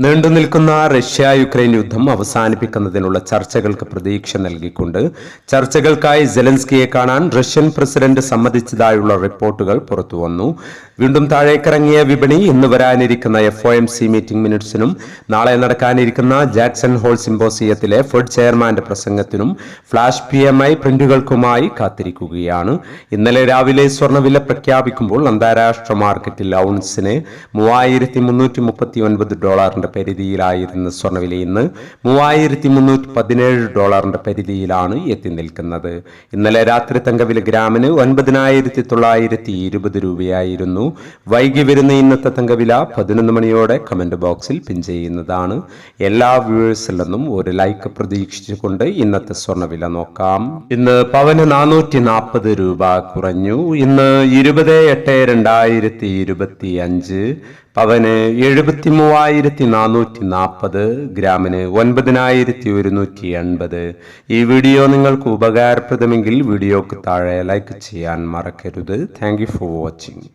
നീണ്ടു നിൽക്കുന്ന Russia Ukraine യുദ്ധം അവസാനിപ്പിക്കുന്നതിനുള്ള ചർച്ചകൾക്ക് പ്രതീക്ഷ നൽകിക്കൊണ്ട് ചർച്ചകൾക്കായി ജെലൻസ്കിയെ കാണാൻ റഷ്യൻ പ്രസിഡന്റ് സമ്മതിച്ചതായുള്ള റിപ്പോർട്ടുകൾ പുറത്തുവന്നു. വീണ്ടും താഴേക്കിറങ്ങിയ വിപണി ഇന്ന് വരാനിരിക്കുന്ന F O M C meeting മിനിറ്റ്സിനും നാളെ നടക്കാനിരിക്കുന്ന ജാക്സൺ ഹോൾ സിംബോസിയത്തിലെ ഫെഡ് ചെയർമാന്റെ പ്രസംഗത്തിനും ഫ്ലാഷ് പി എം ഐ പ്രിന്റുകൾക്കുമായി കാത്തിരിക്കുകയാണ്. ഇന്നലെ രാവിലെ സ്വർണവില പ്രഖ്യാപിക്കുമ്പോൾ അന്താരാഷ്ട്ര മാർക്കറ്റിൽ ഔൺസിന് മൂവായിരത്തി മുന്നൂറ്റി മുപ്പത്തി ഒൻപത് ഡോളറിന്റെ പരിധിയിലായിരുന്ന സ്വർണവില ഇന്ന് മൂവായിരത്തി മുന്നൂറ്റി പതിനേഴ് ഡോളറിന്റെ പരിധിയിലാണ് എത്തി നിൽക്കുന്നത്. ഇന്നലെ രാത്രി തങ്കവില ഗ്രാമിന് ഒൻപതിനായിരത്തി തൊള്ളായിരത്തി ഇരുപത് രൂപയായിരുന്നു. വൈകി വരുന്ന ഇന്നത്തെ തങ്കവില പതിനൊന്ന് മണിയോടെ കമന്റ് ബോക്സിൽ പിൻ ചെയ്യുന്നതാണ്. എല്ലാ വ്യൂവേഴ്സിൽ നിന്നും ഒരു ലൈക്ക് പ്രതീക്ഷിച്ചുകൊണ്ട് ഇന്നത്തെ സ്വർണവില നോക്കാം. ഇന്ന് പവന് നാനൂറ്റി നാൽപ്പത് രൂപ കുറഞ്ഞു. ഇന്ന് ഇരുപത് എട്ട് രണ്ടായിരത്തി ഇരുപത്തി അഞ്ച് പവന് എഴുപത്തി മൂവായിരത്തി നാനൂറ്റി നാൽപ്പത് ഗ്രാമിന് ഒൻപതിനായിരത്തി ഒരുന്നൂറ്റി എൺപത് ഈ വീഡിയോ നിങ്ങൾക്ക് ഉപകാരപ്രദമെങ്കിൽ വീഡിയോക്ക് താഴെ ലൈക്ക് ചെയ്യാൻ മറക്കരുത്. Thank for watching